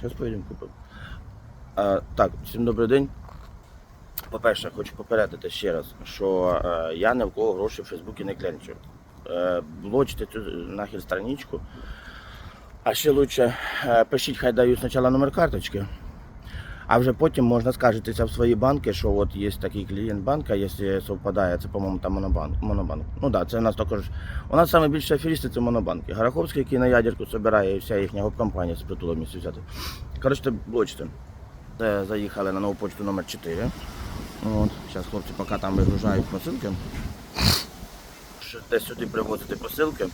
Зараз поїдемо купимо. А, так, всім добрий день. По-перше, хочу попередити ще раз, що е, я ні в кого гроші в Фейсбуці не клянчу. Е, блочте цю нахер страничку. А ще лучше е, пишіть, хай даю спочатку номер карточки. А вже потім можна скаржитися в свої банки, що от є такий клієнт банка, якщо совпадає, це, по-моєму, там монобанк. монобанк. Ну так, да, це у нас також. У нас найбільше аферісти це монобанки. Гараховський, який на ядерку збирає, і вся їхня компанія з притулом місці взяти. Коротше, блочте. Це заїхали на нову почту номер 4. От, зараз хлопці поки там вигружають посилки. Десь сюди привозити посилки.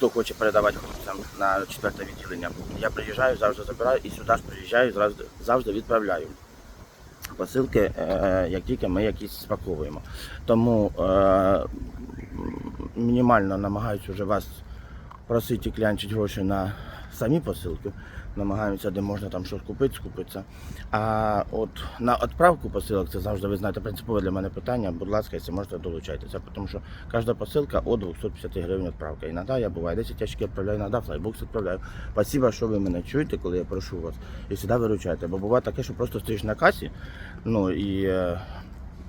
Хто хоче передавати хлопцям на четверте відділення. Я приїжджаю, завжди забираю і сюди ж приїжджаю, завжди, відправляю. Посилки, е, як тільки ми якісь спаковуємо. Тому е, мінімально намагаюся вже вас просити клянчити гроші на самі посилки. Намагаємося, де можна там щось купити, скупитися. А от на відправку посилок, це завжди ви знаєте, принципове для мене питання. Будь ласка, якщо можете, долучайтеся, тому що кожна посилка від 250 гривень відправка. Іноді я буває 10 ящиків відправляю, іноді флайбокс відправляю. Спасибо, що ви мене чуєте, коли я прошу вас. І завжди виручаєте. Бо буває таке, що просто стоїш на касі, ну і е,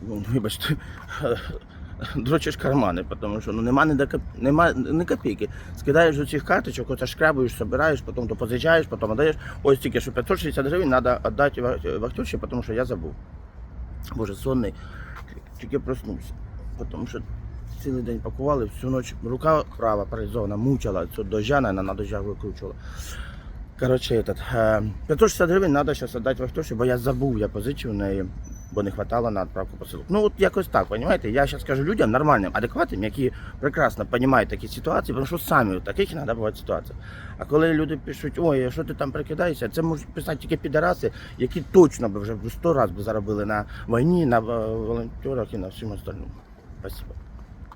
ну, вибачте. Дрочиш кармани, тому що ну нема ні, до нема ні копійки. Скидаєш з цих карточок, оце шкрабуєш, собираєш, потім то позичаєш, потім віддаєш. Ось тільки що 560 гривень треба віддати ва- вахтюші, тому що я забув. Боже, сонний, тільки проснувся. Тому що цілий день пакували, всю ніч рука права паралізована, мучила, цю дождя, на дождях викручувала. Коротше, этот, е, 560 гривень треба зараз віддати вахтуші, бо я забув, я позичив у неї, бо не хватало на відправку посилок. Ну от якось так, розумієте? Я зараз кажу людям нормальним, адекватним, які прекрасно розуміють такі ситуації, тому що самі в таких іноді бувають ситуації. А коли люди пишуть, ой, що ти там прикидаєшся, це можуть писати тільки підараси, які точно би вже сто разів заробили на війні, на е, волонтерах і на всьому остальному. Спасибо.